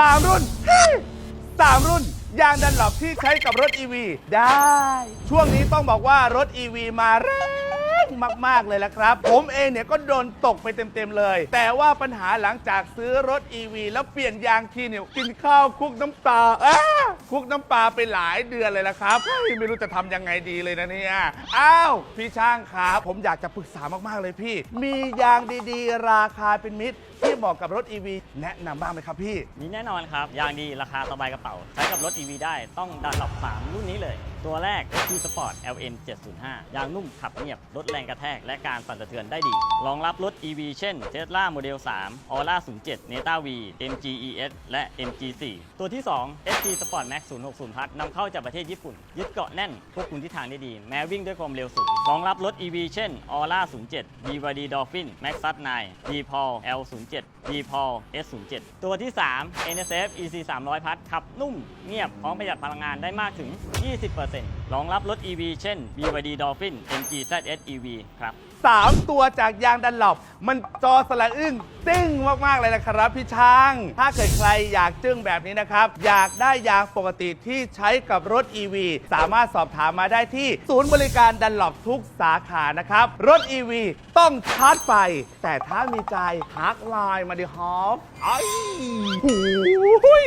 สามรุ่น สามรุ่น ยางดันหลบที่ใช้กับรถ EV ได้ ช่วงนี้ต้องบอกว่ารถ EV มาแรงมาก ๆ เลยละครับ ผมเองเนี่ยก็โดนตกไปเต็ม ๆ เลย แต่ว่าปัญหาหลังจากซื้อรถ EV แล้วเปลี่ยนยางทีเนี่ยกินข้าวคุกน้ำปลาอ้าคุกน้ำปลาไปหลายเดือนเลยละครับเฮ้ยไม่รู้จะทำยังไงดีเลยนะเนี่ย อ้าว พี่ช่างครับผมอยากจะปรึกษามากๆเลยพี่ มียางดีๆ ราคาเป็นมิตร ที่เหมาะกับรถ EV แนะนำบ้างไหมครับพี่ มีแน่นอนครับ ยางดีราคาสบายกระเป๋า ใช้กับรถ EV ได้ต้องดันหลับ3รุ่นนี้เลย ตัวแรกคือ Sport LM 705 ยางนุ่มขับเงียบ ลดแรงกระแทก และการสั่นสะเทือนได้ดี รองรับรถ EV เช่น Tesla Model 3 Aura 07 Neta V MG ES และ MG 4ตัวที่ 2 ST Sport Max 060 Plus นำเข้าจากประเทศญี่ปุ่น ยึดเกาะแน่นควบคุมทิศทางได้ดี แม้วิ่งด้วยความเร็วสูง รองรับรถ EV เช่น Aura 07 BYD Dolphin Maxus 9 d p a l L07 07 d p a l S07 ตัวที่ 3 NSF EC 300 พัทขับนุ่มเงียบพร้อมประหยัดพลังงานได้มากถึง 20%รองรับรถ EV เช่น BYD Dolphin MG ZS EV ครับ 3 ตัวจากยางดันหลบมันจอสลัดอึ้งจึ้งมาก ๆ เลยนะครับพี่ช้าง ถ้าเกิดใครอยากจึ้งแบบนี้นะครับ อยากได้ยางปกติที่ใช้กับรถ EV สามารถสอบถามมาได้ที่ ศูนย์บริการดันหลบทุกสาขานะครับ รถ EV ต้องชาร์จไฟ แต่ถ้ามีใจทักไลน์มาดิฮอฟไอ้หูย